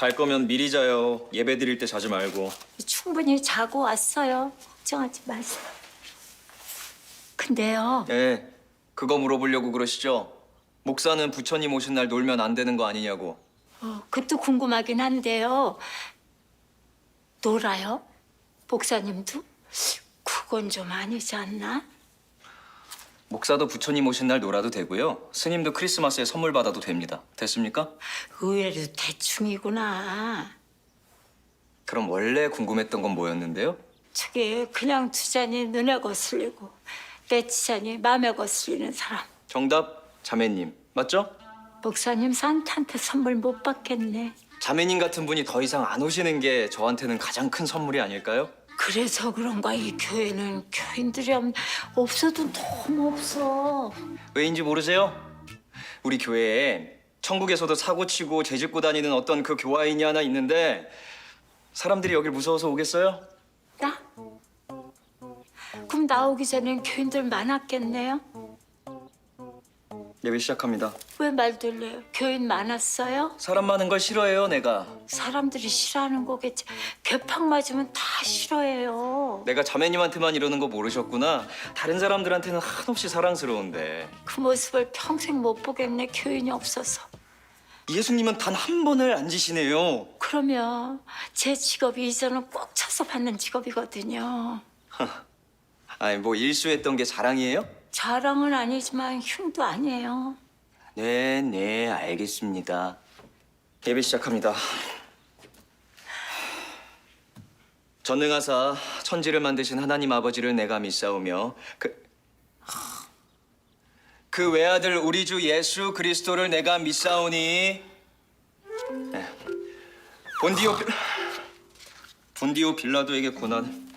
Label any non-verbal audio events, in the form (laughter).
잘 거면 미리 자요. 예배 드릴 때 자지 말고. 충분히 자고 왔어요. 걱정하지 마세요. 근데요, 예, 그거 물어보려고 그러시죠? 목사는 부처님 오신 날 놀면 안 되는 거 아니냐고. 어, 그것도 궁금하긴 한데요. 놀아요? 목사님도? 그건 좀 아니지 않나? 목사도 부처님 오신 날 놀아도 되고요. 스님도 크리스마스에 선물 받아도 됩니다. 됐습니까? 의외로 대충이구나. 그럼 원래 궁금했던 건 뭐였는데요? 저게 그냥 두 잔이 눈에 거슬리고 내 치잔이 마음에 거슬리는 사람. 정답 자매님 맞죠? 목사님 산타한테 선물 못 받겠네. 자매님 같은 분이 더 이상 안 오시는 게 저한테는 가장 큰 선물이 아닐까요? 그래서 그런가 이 교회는 교인들이 없, 없어도 너무 없어. 왜인지 모르세요? 우리 교회에 천국에서도 사고 치고 죄짓고 다니는 어떤 그 교화인이 하나 있는데 사람들이 여길 무서워서 오겠어요? 나? 그럼 나오기 전엔 교인들 많았겠네요? 예배 시작합니다. 왜 말 들려요? 교인 많았어요? 사람 많은 걸 싫어해요, 내가. 사람들이 싫어하는 거겠지. 개팍 맞으면 다 싫어해요. 내가 자매님한테만 이러는 거 모르셨구나. 다른 사람들한테는 한없이 사랑스러운데. 그 모습을 평생 못 보겠네, 교인이 없어서. 예수님은 단 한 번을 안 지시네요. 그러면 제 직업이 이제는 꼭 차서 받는 직업이거든요. (laughs) 아니 뭐 일수했던 게 자랑이에요? 자랑은 아니지만 흉도 아니에요. 네, 네, 알겠습니다. 예배 시작합니다. 전능하사 천지를 만드신 하나님 아버지를 내가 믿사오며 그, 그 외아들 우리 주 예수 그리스도를 내가 믿사오니 네. 본디오 빌... 본디오 빌라도에게 고난